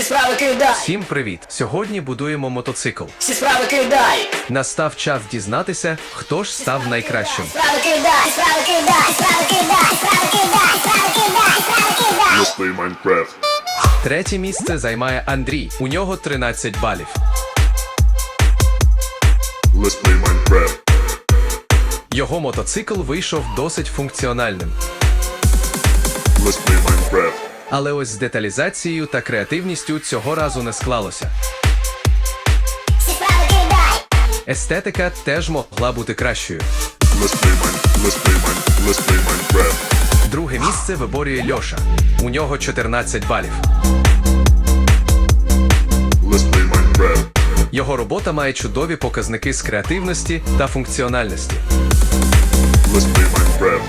Всі справи кидай, Всім привіт! Сьогодні будуємо мотоцикл. всі справи кидай, Настав час дізнатися, хто ж став найкращим. справи кидай, справи кидай, справи кидай, справи кидай, справи кидай, справи кидай. Let's play Третє місце займає Андрій. У нього 13 балів. Let's play Minecraft. Його мотоцикл вийшов досить функціональним. Let's play Minecraft. Але ось з деталізацією та креативністю цього разу не склалося. Естетика теж могла бути кращою. Друге місце виборює Льоша. У нього 14 балів. Його робота має чудові показники з креативності та функціональності.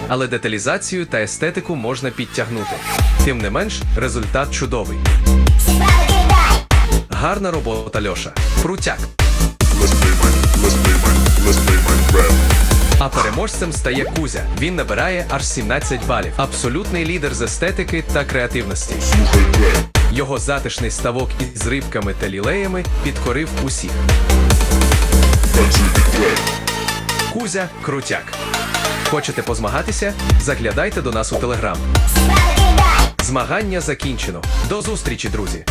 Але деталізацію та естетику можна підтягнути. Тим не менш, результат чудовий. Гарна робота Льоша. Крутяк. А переможцем стає Кузя. Він набирає аж 17 балів. Абсолютний лідер з естетики та креативності. Його затишний ставок із рибками та лілеями підкорив усіх. Кузя крутяк. Хочете позмагатися? Заглядайте до нас у телеграм. Змагання закінчено. До зустрічі, друзі!